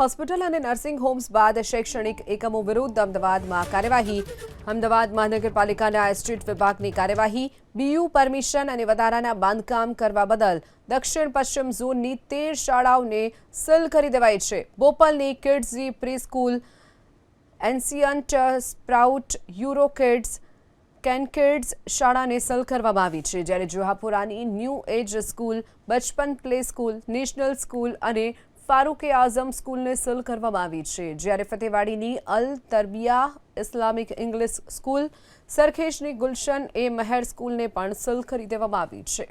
Hospital અને nursing homes બાદ શૈક્ષણિક એકમો વિરુદ્ધ અમદાવાદમાં કાર્યવાહી. અમદાવાદ મહાનગરપાલિકાના એસ્ટેટ વિભાગની કાર્યવાહી, બીયુ પરમિશન અને વધારાના બાંધકામ કરવા બદલ દક્ષિણ પશ્ચિમ ઝોનની તેર શાળાઓને સીલ કરી દેવાઈ છે. બોપલની Kidzee pre school Ancient Sprout, Euro Kids કેનકેડ્સ શાળાને સલ કરવામાં આવી છે. જ્યારે જોહાપુરાની New Age school, Bachpan play school, national school અને ફારૂક એ આઝમ સ્કૂલને સીલ કરવામાં આવી છે. જ્યારે ફતેવાડીની Al Tarbiya Islamic English school સરખેજની Gulshan e મહેર સ્કૂલને પણ સીલ કરી દેવામાં આવી છે.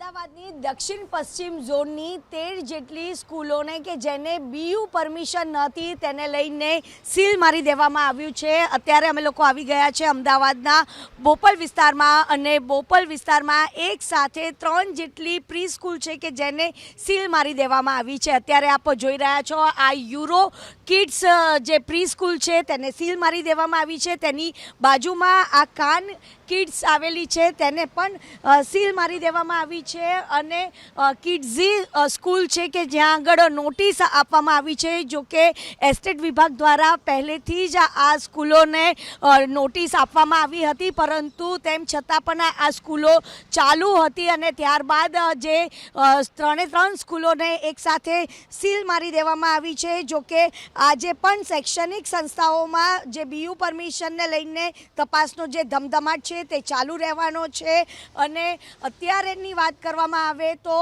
અમદાવાદની દક્ષિણ પશ્ચિમ ઝોનની તેર જેટલી સ્કૂલોને કે જેને બીયુ પરમિશન નહોતી તેને લઈને સીલ મારી દેવામાં આવ્યું છે. અત્યારે અમે લોકો આવી ગયા છે અમદાવાદના બોપલ વિસ્તારમાં અને બોપલ વિસ્તારમાં એક સાથે ત્રણ જેટલી પ્રી સ્કૂલ છે કે જેને સીલ મારી દેવામાં આવી છે. અત્યારે આપ જોઈ રહ્યા છો, આ યુરો કિડ્સ જે પ્રી સ્કૂલ છે તેને સીલ મારી દેવામાં આવી છે. તેની બાજુમાં આ કાન કિડ્સ આવેલી છે. તેને પણ સીલ મારી દેવામાં આવી છે અને કિડઝી સ્કૂલ છે કે જ્યાં આગળ નોટિસ આપવામાં આવી છે, જો કે એસ્ટેટ વિભાગ દ્વારા પહેલેથી જ આ- સ્કૂલોને નોટિસ આપવામાં આવી હતી, પરંતુ તેમ છતાં પણ આ- સ્કૂલો ચાલુ હતી અને ત્યારબાદ જે ત્રણે ત્રણ સ્કૂલોને એકસાથે સીલ મારી દેવામાં આવી છે, જો કે આજે પણ શૈક્ષણિક સંસ્થાઓમાં જે બીયુ પરમિશનને લઈને તપાસનો જે ધમધમાટ છે તે ચાલુ રહેવાનો છે અને અત્યારેની વાત કરવામાં આવે તો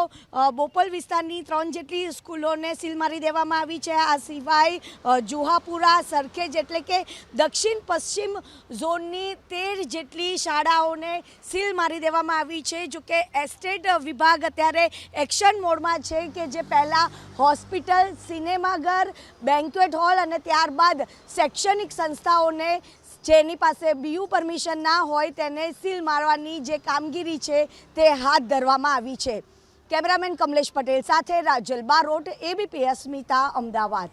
બોપલ વિસ્તારની ત્રણ જેટલી સ્કૂલોને સીલ મારી દેવામાં આવી છે. આ સિવાય જુહાપુરા, સરખેજ એટલે કે દક્ષિણ પશ્ચિમ ઝોનની તેર જેટલી શાળાઓને સીલ મારી દેવામાં આવી છે. જો કે એસ્ટેટ વિભાગ અત્યારે એક્શન મોડમાં છે કે જે પહેલાં હોસ્પિટલ, સિનેમાઘર, બેન્ક્વેટ હોલ અને ત્યારબાદ શૈક્ષણિક સંસ્થાઓને જેની પાસે બીયુ પરમિશન ના હોય તેને સીલ મારવાની જે કામગીરી છે તે હાથ ધરવામાં આવી છે. કેમેરામેન કમલેશ પટેલ સાથે રાજલ બારોટ એબીપીએસ સ્મિતા, અમદાવાદ.